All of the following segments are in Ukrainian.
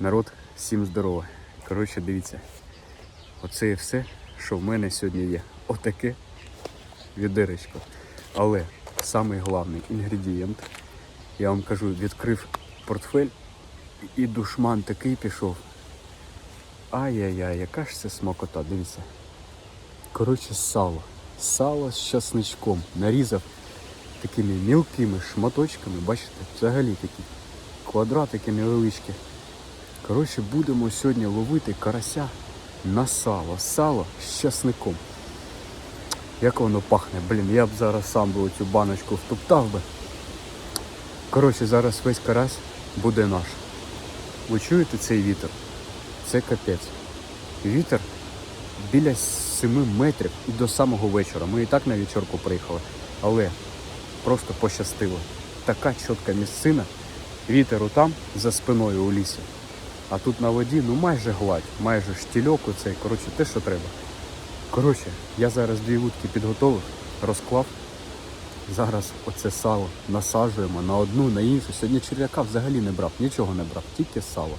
Народ, всім здорово. Коротше, дивіться. Оце і все, що в мене сьогодні є. Отаке відеречко. Але самий головний інгредієнт, я вам кажу, відкрив портфель і душман такий пішов. Ай-яй-яй, яка ж це смакота, дивіться. Коротше, сало. Сало з часничком. Нарізав такими мілкими шматочками, бачите, взагалі такі квадратики невеличкі. Коротше, будемо сьогодні ловити карася на сало. Сало з часником. Як воно пахне, блін, я б зараз сам би цю баночку втоптав би. Коротше, зараз весь карась буде наш. Ви чуєте цей вітер? Це капець. Вітер біля 7 метрів і до самого вечора. Ми і так на вечірку приїхали, але просто пощастило. Така чітка місцина, вітер там за спиною у лісі. А тут на воді ну майже гладь, майже штільок оцей, коротше, те, що треба. Коротше, я зараз дві вудки підготовив, розклав. Зараз оце сало насаджуємо на одну, на іншу. Сьогодні черв'яка взагалі не брав, нічого не брав, тільки сало.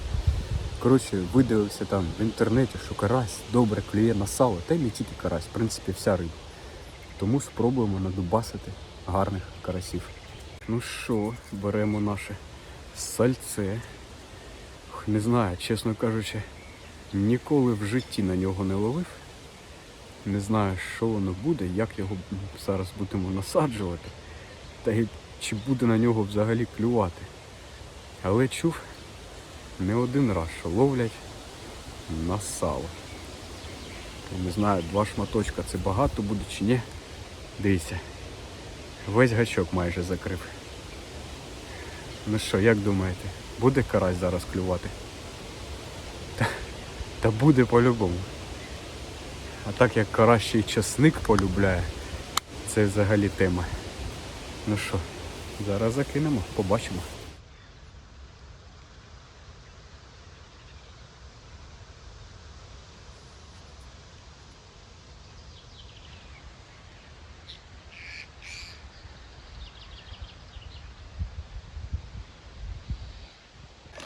Коротше, видивився там в інтернеті, що карась добре клює на сало, та й не тільки карась, в принципі, вся риба. Тому спробуємо надубасити гарних карасів. Ну що, беремо наше сальце. Ух, Не знаю, чесно кажучи, ніколи в житті на нього не ловив. Не знаю, що воно буде, як його зараз будемо насаджувати, та й чи буде на нього взагалі клювати. Але чув не один раз, що ловлять на сало. Не знаю, два шматочка це багато буде чи ні. Дивіться, весь гачок майже закрив. Ну що, як думаєте, буде карась зараз клювати? Та, та буде по-любому. А так як карась часник полюбляє, це взагалі тема. Ну що, зараз закинемо, побачимо.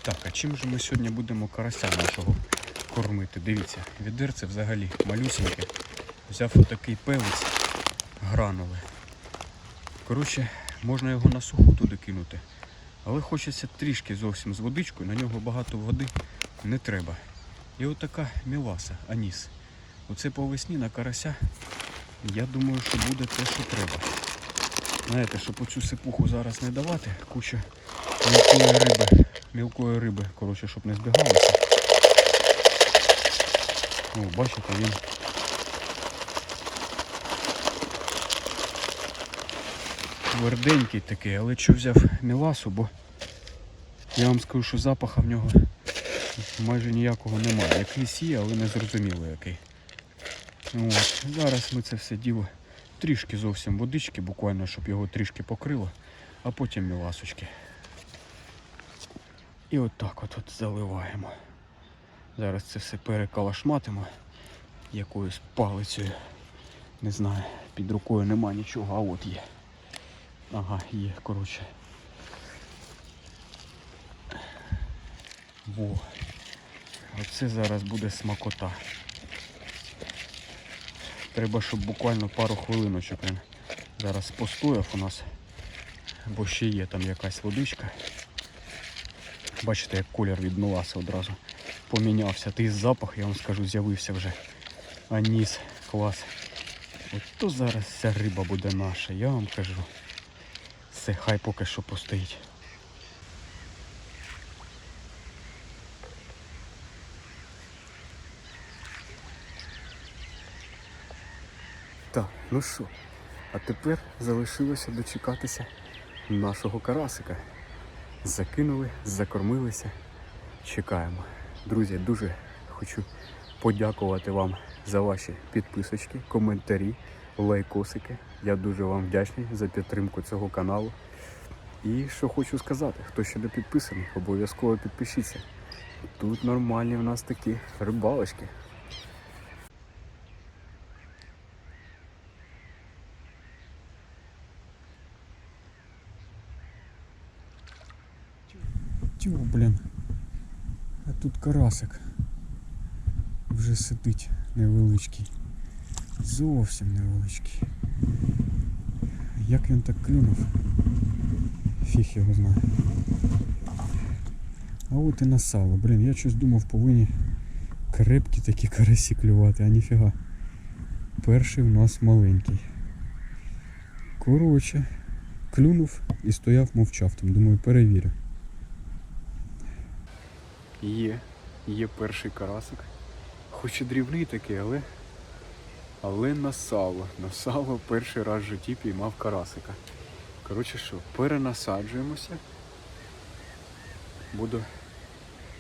Так, а чим же ми сьогодні будемо карася нашого кормити? Дивіться, відерце взагалі малюсеньке. Взяв отакий пелець гранули. Коротше, можна його на суху туди кинути. Але хочеться трішки зовсім з водичкою, на нього багато води не треба. І отака міласа, аніс. Оце по весні на карася, я думаю, що буде те, що треба. Знаєте, щоб оцю сипуху зараз не давати, куча мілкої риби, мілкої риби, коротше, щоб не збігалося. О, бачите, він тверденький такий, але що взяв міласу, бо я вам скажу, що запаха в нього майже ніякого немає. Якийсь є, але не зрозуміло який. От. Зараз ми це все діло трішки зовсім водички, буквально, щоб його трішки покрило, а потім міласочки. І отак от, от заливаємо. Зараз це все перекалашматимо якоюсь палицею. Не знаю, під рукою нема нічого, а от є. Ага, є, коротше. Во. Оце зараз буде смакота. Треба, щоб буквально пару хвилиночок він зараз постояв у нас, бо ще є там якась водичка. Бачите, як колір від меласи одразу помінявся. Той запах, я вам скажу, з'явився вже. Аніс, клас. От то зараз ця риба буде наша, я вам кажу. Все, хай поки що постоїть. Так, ну що, а тепер залишилося дочекатися нашого карасика. Закинули, закормилися. Чекаємо. Друзі, дуже хочу подякувати вам за ваші підписочки, коментарі, лайкосики. Я дуже вам вдячний за підтримку цього каналу. І що хочу сказати, хто ще не підписаний, обов'язково підпишіться. Тут нормальні в нас такі рибалочки. Блін. А тут карасик. Вже сидить невеличкий. Зовсім невеличкий. Як він так клюнув? Фіг його знає. А от і на сало. Блін, я щось думав, повинні крепкі такі карасі клювати, а ніфіга. Перший у нас маленький. Коротше, клюнув і стояв, мовчав там. Думаю, перевірю. Є, є перший карасик. Хоч і дрібний такий, але. Але на сало. На сало перший раз в житті піймав карасика. Коротше що, перенасаджуємося. Буду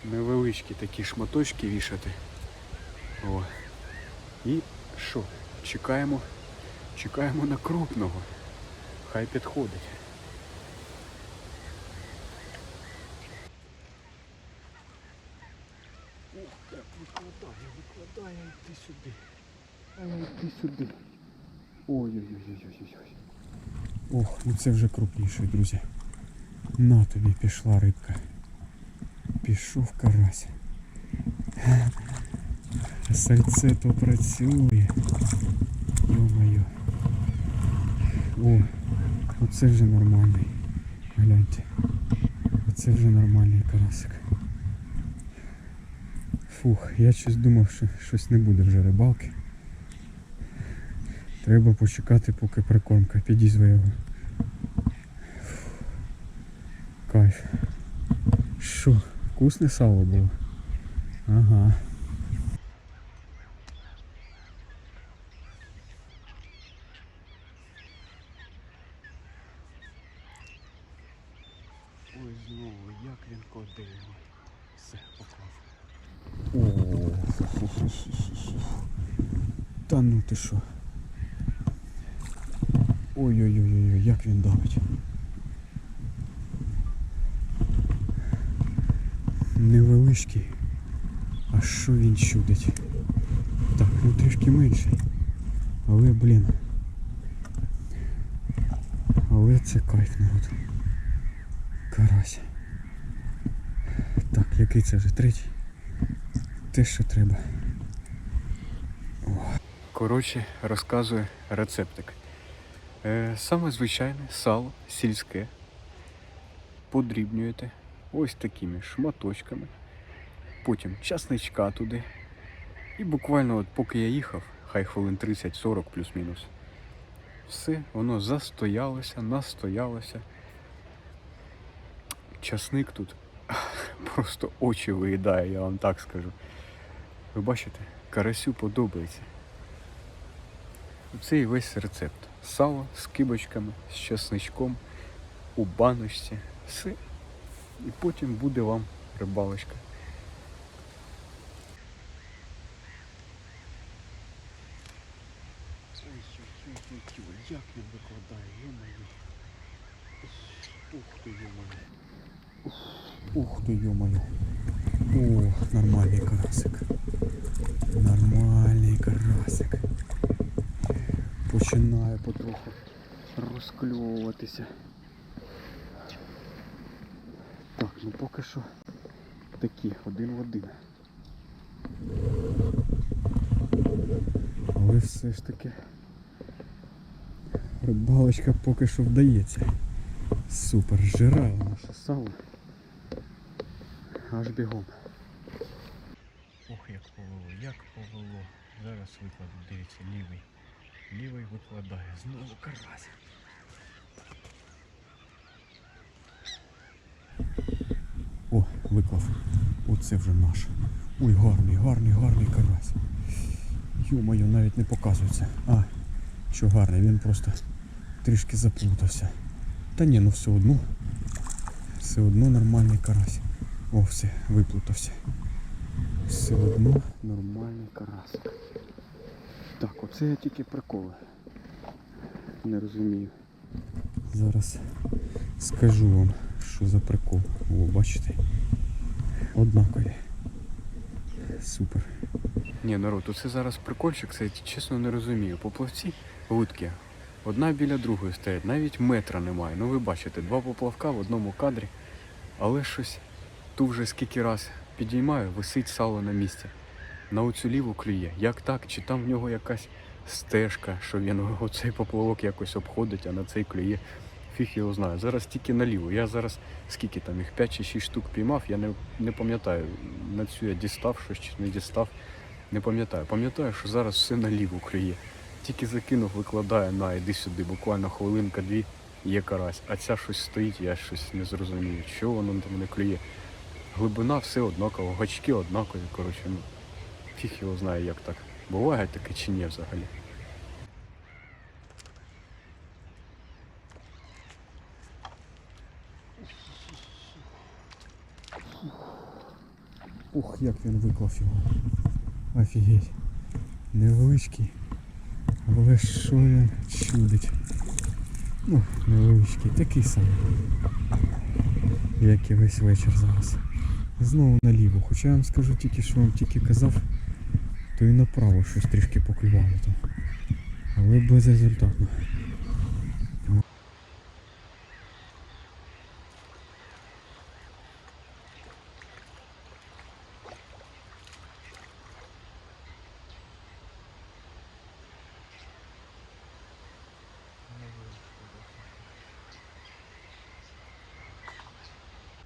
невеличкі такі шматочки вішати. О. І що? Чекаємо, чекаємо на крупного. Хай підходить. Ух, так викладає, викладає, йди сюди. А я сюди. Ой-ой-ой-ой-ой-ой. Ох, ну це вже крупніший, друзі. На тобі пішла рибка. Пішов карась. Сальце то працює. Йо-моє. О, оце вже нормальний. Гляньте. Оце вже нормальний карасик. Фух, я щось думав, що щось не буде вже рибалки. Треба почекати, поки прикормка підізьме його. Кайф. Що, вкусне сало було? Ага. Ой, знову, як він його. Все, поклав. О, Та ну ти що? Ой-ой-ой, як він давить. Невеличкий. А що він чудить? Так, ну трішки менший. Але, блін. Але це кайф народ. Карась. Так, який це вже третій? Те, що треба. Коротше, розказую рецептик. Е, саме звичайне сало сільське. Подрібнюєте ось такими шматочками. Потім часничка туди. І буквально от поки я їхав, хай хвилин 30-40 плюс-мінус. Все, воно застоялося, настоялося. Часник тут просто очі виїдає, я вам так скажу. Ви бачите, карасю подобається. Це і весь рецепт. Сало з кибочками, з часничком, у баночці, все. І потім буде вам рибалочка. Як він викладає, йо-моє. Ух ти, йо-моє. Ух ти, йо-моє. О, нормальний карасик. Нормальний карасик. Починає потроху розкльовуватися. Так, ну поки що такі, один в один. Але все ж таки рибалочка поки що вдається. Супер, жирає наше сало. Аж бігом. Ох, як повело, як повело. Зараз викладу, дивіться, лівий. Лівий викладає. Знову карась. О, виклав. Оце вже наш. Ой, гарний, гарний, гарний карась. Йо-моє, навіть не показується. А, що гарний, він просто трішки заплутався. Та ні, ну все одно. Все одно нормальний карась. О, все, виплутався. Все одно нормальний карасик. Так, оце я тільки приколи. Не розумію. Зараз скажу вам, що за прикол. О, бачите? Однакові. Супер. Ні, народ, оце зараз прикольчик, це я чесно не розумію. Поплавці лутки. Одна біля другої стоять, навіть метра немає. Ну ви бачите, два поплавка в одному кадрі. Але щось ту вже скільки раз підіймаю, висить сало на місці. На оцю ліву клює. Як так? Чи там в нього якась стежка, що він оцей поплавок якось обходить, а на цей клює. Фіг його знає. Зараз тільки наліво. Я зараз скільки там їх 5 чи 6 штук піймав, я не, не пам'ятаю. На цю я дістав щось чи не дістав. Не пам'ятаю. Пам'ятаю, що зараз все наліво клює. Тільки закинув, викладає на іди сюди, буквально хвилинка-дві є карась. А ця щось стоїть, я щось не зрозумію, що воно там не клює. Глибина все однаково, гачки однакові, коротше, ну фіг його знає, як так. Буває таке чи ні взагалі. Ух, як він виклав його. Офігеть. Невеличкий. Але що він чудить. Ну, невеличкий, такий самий. Як і весь вечір зараз. Знову наліво. Хоча я вам скажу тільки, що вам тільки казав, то і направо щось трішки поклювало там. Але безрезультатно.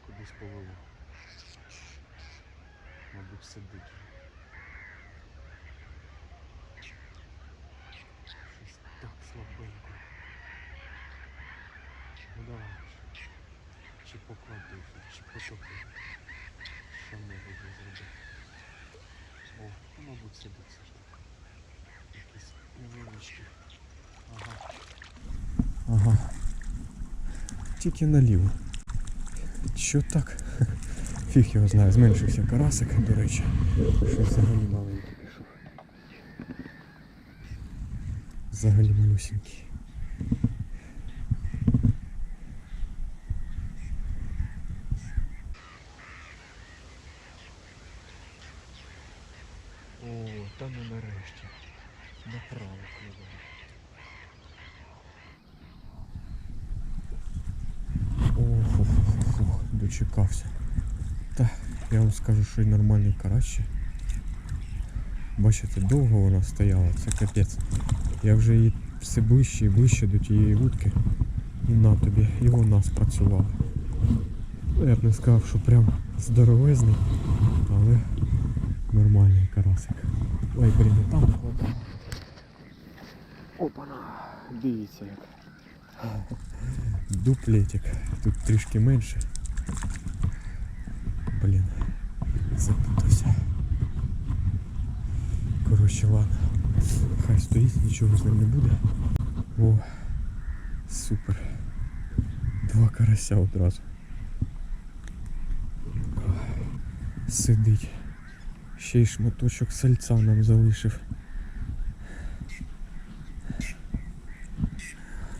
Кудись повело. Мабуть, сидить. Щось так слабенько. Ну давай. Чи поклади, чи потопи. Що не буде зробити? О, ну, мабуть, сидить все ж таки. Якісь невеличкі. Ага. Ага. Тільки наліво. Що так? Фіг його знає, зменшився карасик, до речі. Що взагалі маленький пішов. Взагалі малюсенький. О, та ну нарешті. Направо кливе. Ох, ох, ох, ох, дочекався. Та, я вам скажу, що й нормальний карась. Бачите, довго вона стояла, це капець. Я вже її все ближче і ближче до тієї вудки. І на тобі, і вона спрацювала. Ну, Я б не сказав, що прям здоровезний, але нормальний карасик. Ой, блін, і там складно. Опана! Дивіться як. Дуплетик. Тут трішки менше. Блін, запутався. Коротше, ладно. Хай стоїть, нічого з ним не буде. О, супер. Два карася одразу. Сидить. Ще й шматочок сальця нам залишив.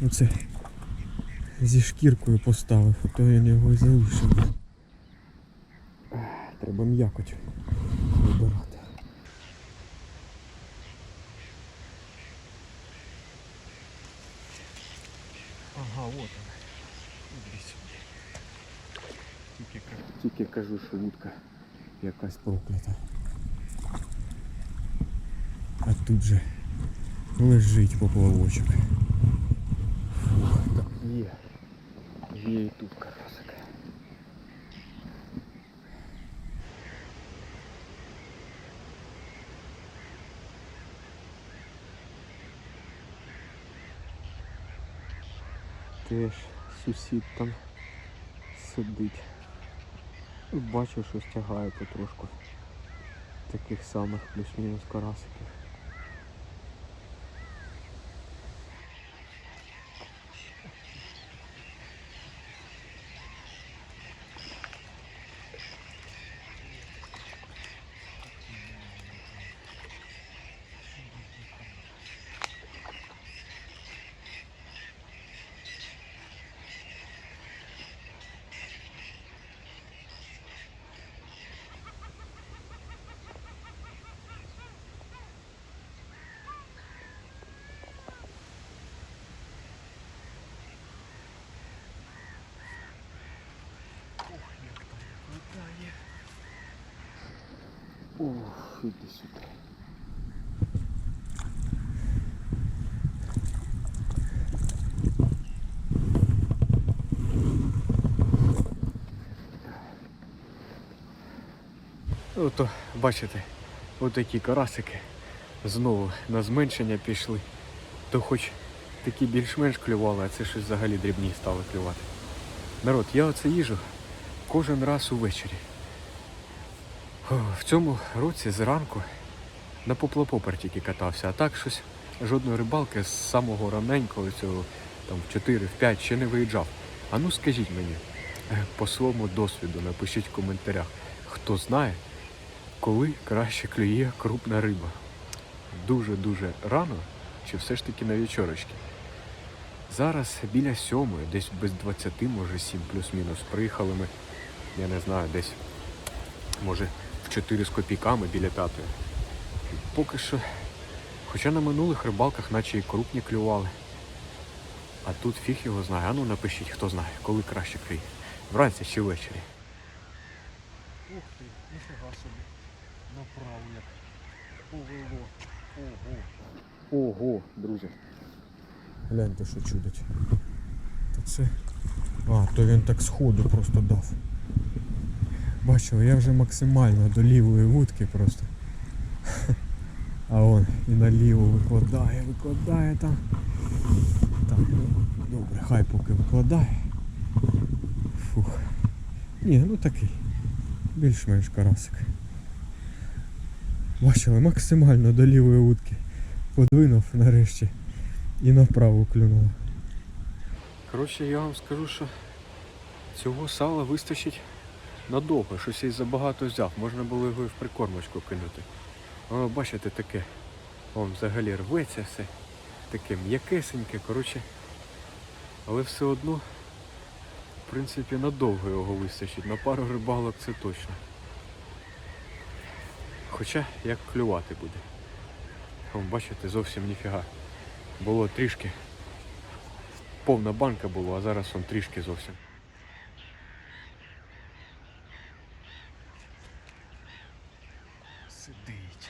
Оце зі шкіркою поставив, а то я не його і залишив. Треба м'якоть вибирати. Ага, от вона. Тільки, тільки кажу, що вудка якась проклята. А тут же лежить поплавочок. Фух, так є. Є і тут карасик. Теж сусід там сидить. Бачу, що стягає потрошку таких самих плюс-мінус карасиків. Ох, іди сюди. Ото, бачите, отакі карасики знову на зменшення пішли. То хоч такі більш-менш клювали, а це щось взагалі дрібні стали клювати. Народ, я оце їжу кожен раз увечері. В цьому році зранку на поплопопер тільки катався, а так щось жодної рибалки з самого раненького цього там в 4, в 5 ще не виїжджав. А ну скажіть мені, е, по своєму досвіду напишіть в коментарях, хто знає, коли краще клює крупна риба. Дуже-дуже рано чи все ж таки на вечорочки. Зараз біля сьомої, десь без 20, може 7 плюс-мінус. Приїхали ми, я не знаю, десь може 4 з копійками біля п'ятої. Поки що, хоча на минулих рибалках наче і крупні клювали. А тут фіг його знає. А ну напишіть, хто знає, коли краще клює. Вранці чи ввечері. Ух ти, ніфіга собі. Направо як повело. Ого. Ого, друзі. Гляньте, що чудить. То це. А, то він так сходу просто дав. Бачили, я вже максимально до лівої вудки просто. А он і наліво викладає, викладає там. Так, ну, добре, хай поки викладає. Фух. Ні, ну такий. Більш-менш карасик. Бачили, максимально до лівої вудки. Подвинув нарешті і направо клюнуло. Коротше, я вам скажу, що цього сала вистачить надовго. Щось я й забагато взяв. Можна було його і в прикормочку кинути. Воно, бачите, таке. Вон взагалі рветься все. Таке м'якесеньке, коротше. Але все одно, в принципі, надовго його вистачить. На пару рибалок це точно. Хоча як клювати буде. Вон, бачите, зовсім ніфіга. Було трішки повна банка була, а зараз он трішки зовсім. Сидить.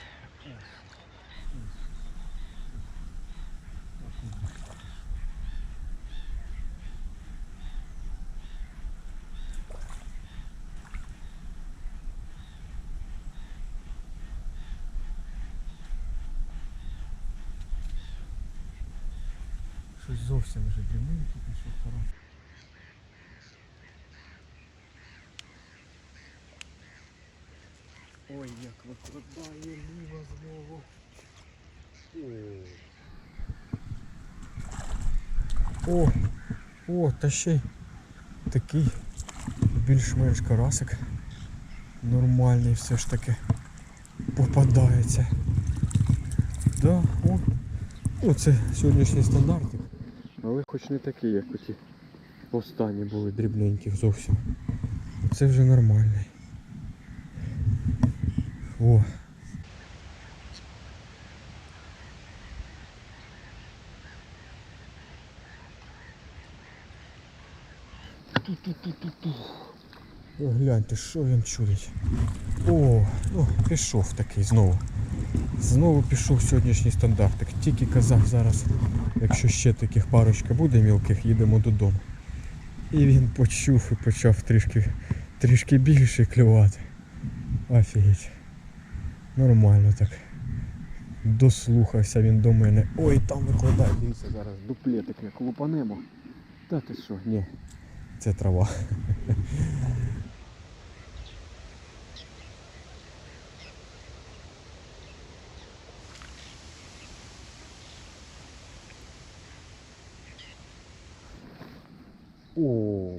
Щось зовсім вже дрібненький пішов хороший. Як ліва знову. О, о, та ще такий більш-менш карасик. Нормальний все ж таки попадається. Да, о. Ну, це сьогоднішній стандартик. Але хоч не такий, як оті останні були дрібненьких зовсім. Це вже нормальний. О. О, гляньте, що він чудить. О, ну, пішов такий знову. Знову пішов сьогоднішній стандартик. Тільки казав зараз, якщо ще таких парочка буде мілких, їдемо додому. І він почув і почав трішки, трішки більше клювати. Офігеть. Нормально так. Дослухався він до мене. Ой, там викладає. Дивіться, зараз дуплетик як лупанемо. Та ти що? Ні, це трава. О,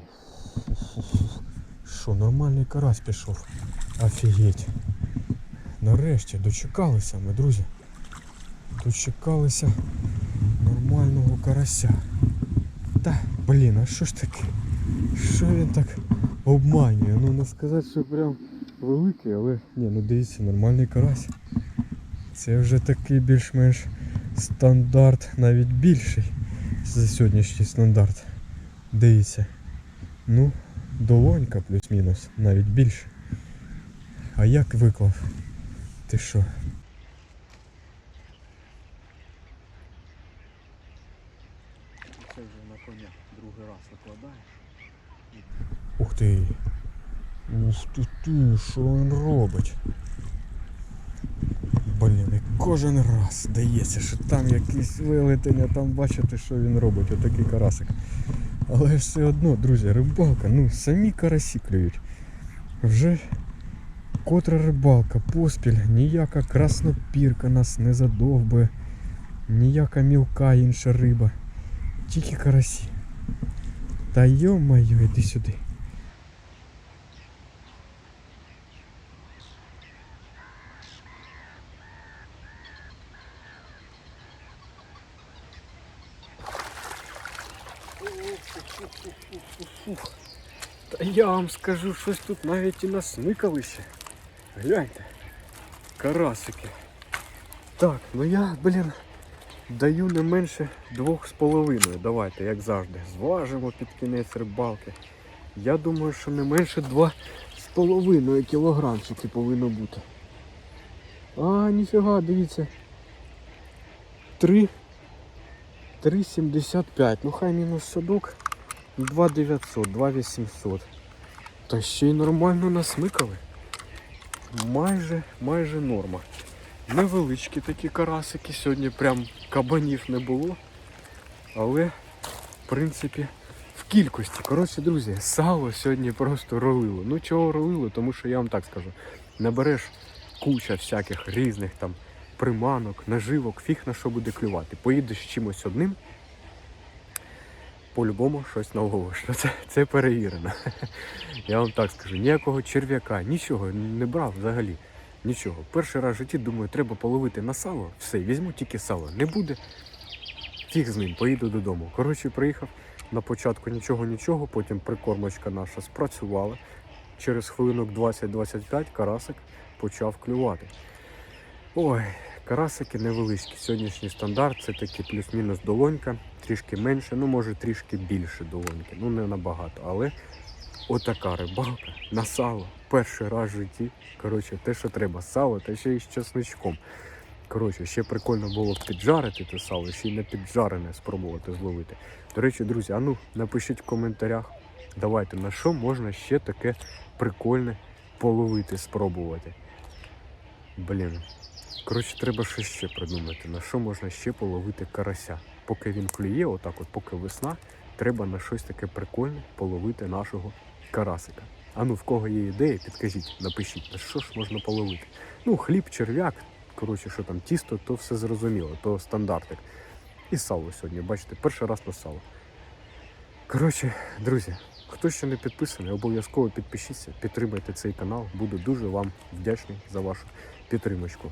що, нормальний карась пішов. Офігеть. Нарешті дочекалися ми, друзі. Дочекалися нормального карася. Та, блін, а що ж таке? Що він так обманює? Ну не сказати, що прям великий, але ні, ну дивіться, нормальний карась. Це вже такий більш-менш стандарт, навіть більший за сьогоднішній стандарт. Дивіться. Ну, долонька плюс-мінус, навіть більше. А як виклав? Ти що? Це вже на коня другий раз викладаєш. Ух ти. Ух ти ти, що він робить? Блін, і кожен раз здається, що там якісь вилетення, там бачите, що він робить, отакий карасик. Але все одно, друзі, рибалка, ну самі карасі клюють. Вже котра рибалка, поспіль, ніяка краснопірка нас не задовбує, ніяка мілка інша риба. Тільки карасі. Та йо-моє, іди сюди. Та я вам скажу, щось тут навіть і насмикали ще. Гляньте. Карасики. Так, ну я, блін, даю не менше двох з половиною. Давайте, як завжди. Зважимо під кінець рибалки. Я думаю, що не менше два з половиною кілограмчики повинно бути. А, ніфіга, дивіться. Три. 3,75. Ну хай мінус садок. 2900, 2800. Та ще й нормально насмикали. Майже, майже норма. Невеличкі такі карасики. Сьогодні прям кабанів не було. Але, в принципі, в кількості. Коротше, друзі, сало сьогодні просто ролило. Ну чого ролило? Тому що я вам так скажу. Набереш куча всяких різних там приманок, наживок, фіг на що буде клювати. Поїдеш чимось одним, по-любому щось наловиш. Ну, Це, це перевірено. Я вам так скажу, ніякого черв'яка, нічого не брав взагалі. Нічого. Перший раз в житті думаю, треба половити на сало. Все, візьму тільки сало. Не буде. Фіг з ним, поїду додому. Коротше, приїхав. На початку нічого, нічого, потім прикормочка наша спрацювала. Через хвилинок 20-25 карасик почав клювати. Ой, карасики невеличкі. Сьогоднішній стандарт це такі плюс-мінус долонька, трішки менше, ну може трішки більше долоньки. Ну не набагато. Але отака рибалка на сало. Перший раз в житті. Коротше, те, що треба, сало, та ще й з чесничком. Коротше, ще прикольно було піджарити те сало, ще й не піджарене спробувати зловити. До речі, друзі, а ну напишіть в коментарях, давайте на що можна ще таке прикольне половити, спробувати. Блін. Коротше, треба щось ще придумати, на що можна ще половити карася. Поки він клює, отак от, поки весна, треба на щось таке прикольне половити нашого карасика. А ну в кого є ідеї, підкажіть, напишіть, на що ж можна половити. Ну, хліб, черв'як, коротше, що там, тісто, то все зрозуміло, то стандартик. І сало сьогодні, бачите, перший раз на сало. Коротше, друзі, хто ще не підписаний, обов'язково підпишіться, підтримайте цей канал. Буду дуже вам вдячний за вашу підтримочку.